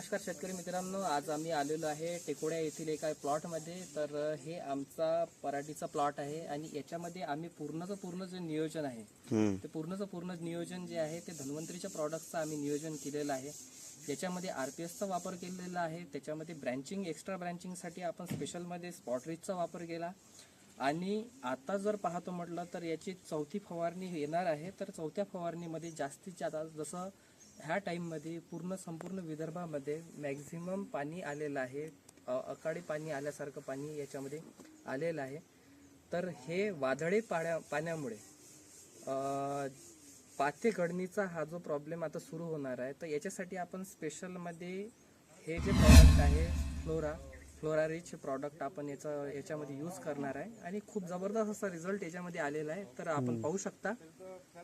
नमस्कार शेतकरी मित्रांनो आज आम्ही आलेलो आहे टेकोड्या येथील एका प्लॉटमध्ये. तर हे आमचा पराठीचा प्लॉट आहे आणि याच्यामध्ये आम्ही पूर्णचं पूर्ण जे नियोजन आहे. ते पूर्णचं पूर्ण नियोजन जे आहे ते धन्वंतरीच्या प्रॉडक्टचं आम्ही नियोजन केलेलं आहे. याच्यामध्ये आर पी एसचा वापर केलेला आहे त्याच्यामध्ये ब्रँचिंग एक्स्ट्रा ब्रँचिंगसाठी आपण स्पेशलमध्ये स्पॉट रिचचा वापर केला. आणि आता जर पाहतो म्हटलं तर याची चौथी फवारणी येणार आहे. तर चौथ्या फवारणीमध्ये जास्तीत जास्त जसं ह्या टाईममध्ये पूर्ण संपूर्ण विदर्भामध्ये मॅक्झिमम पाणी आलेलं आहे. अकाळी पाणी आल्यासारखं पाणी याच्यामध्ये आलेलं आहे. तर हे वादळी पाण्या पाण्यामुळे अ, पाते गडणीचा हा जो प्रॉब्लेम आता सुरू होणार आहे तर याच्यासाठी आपण स्पेशलमध्ये हे जे प्रॉडक्ट आहे फ्लोरा फ्लोरा रिच प्रॉडक्ट आपण याचा याच्यामध्ये यूज करणार आहे. आणि खूप जबरदस्त असा रिझल्ट याच्यामध्ये आलेला आहे. तर आपण पाहू शकता.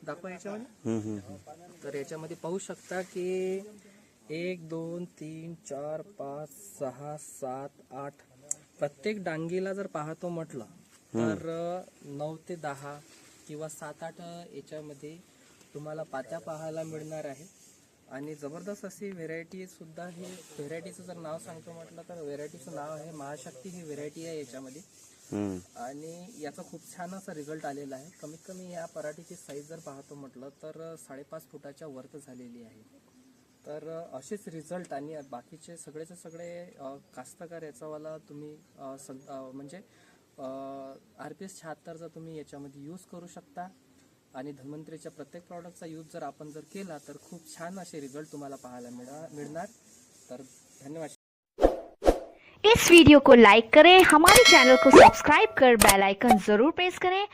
दाखवा याच्यामध्ये. तर याच्यामध्ये पाहू शकता की एक दोन तीन चार पाच सहा सात आठ. प्रत्येक डांगीला जर पाहतो म्हटलं तर नऊ ते दहा किंवा सात आठ याच्यामध्ये तुम्हाला पात्या पाहायला मिळणार आहे आणि जबरदस्त अशी व्हेरायटी सुद्धा हे व्हेरायटीचं जर नाव सांगतो म्हटलं तर व्हेरायटीचं नाव आहे महाशक्ती ही व्हेरायटी आहे याच्यामध्ये. आणि याचा खूप छान असा रिझल्ट आलेला आहे. कमीत कमी या पराठीची साईज जर पाहतो म्हटलं तर साडेपाच फुटाच्या वरत झालेली आहे. तर असेच रिझल्ट आणि बाकीचे सगळेचे सगळे कास्तकार याचावाला तुम्ही म्हणजे आर पी एस शहात्तरचा तुम्ही याच्यामध्ये यूज करू शकता. आणि धन्वंतरीच्या प्रत्येक प्रॉडक्टचा यूज जर आपण जर केला तर खूप छान असे रिझल्ट तुम्हाला पाहायला मिळा मिळणार. तर धन्यवाद. इस वीडियो को लाइक करें हमारे चैनल को सब्सक्राइब कर बेल आइकन जरूर प्रेस करें।